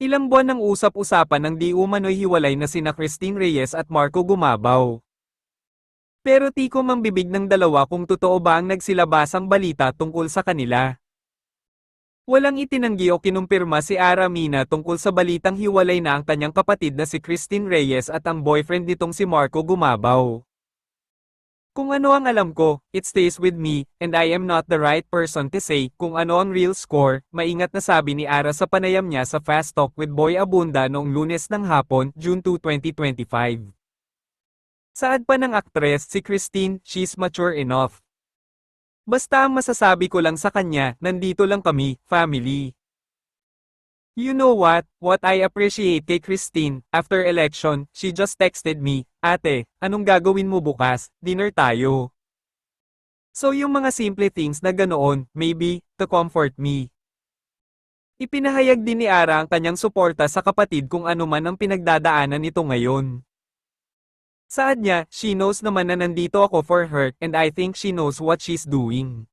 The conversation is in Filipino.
Ilang buwan ng usap-usapan ng di umano'y hiwalay na sina Christine Reyes at Marco Gumabaw. Pero tiko mang bibig ng dalawa kung totoo ba ang nagsilabasang balita tungkol sa kanila. Walang itinanggi o kinumpirma si Ara Mina tungkol sa balitang hiwalay na ang kanyang kapatid na si Christine Reyes at ang boyfriend nitong si Marco Gumabaw. Kung ano ang alam ko, it stays with me, and I am not the right person to say kung ano ang real score, maingat na sabi ni Ara sa panayam niya sa Fast Talk with Boy Abunda noong lunes ng hapon, June 2, 2025. Saad pa ng aktres si Christine, she's mature enough. Basta ang masasabi ko lang sa kanya, nandito lang kami, family. You know what, what I appreciate kay Christine, after election, she just texted me, Ate, anong gagawin mo bukas, dinner tayo. So yung mga simple things na ganoon, maybe, to comfort me. Ipinahayag din ni Ara ang kanyang suporta sa kapatid kung ano man ang pinagdadaanan nito ngayon. Saad niya, she knows naman na nandito ako for her, and I think she knows what she's doing.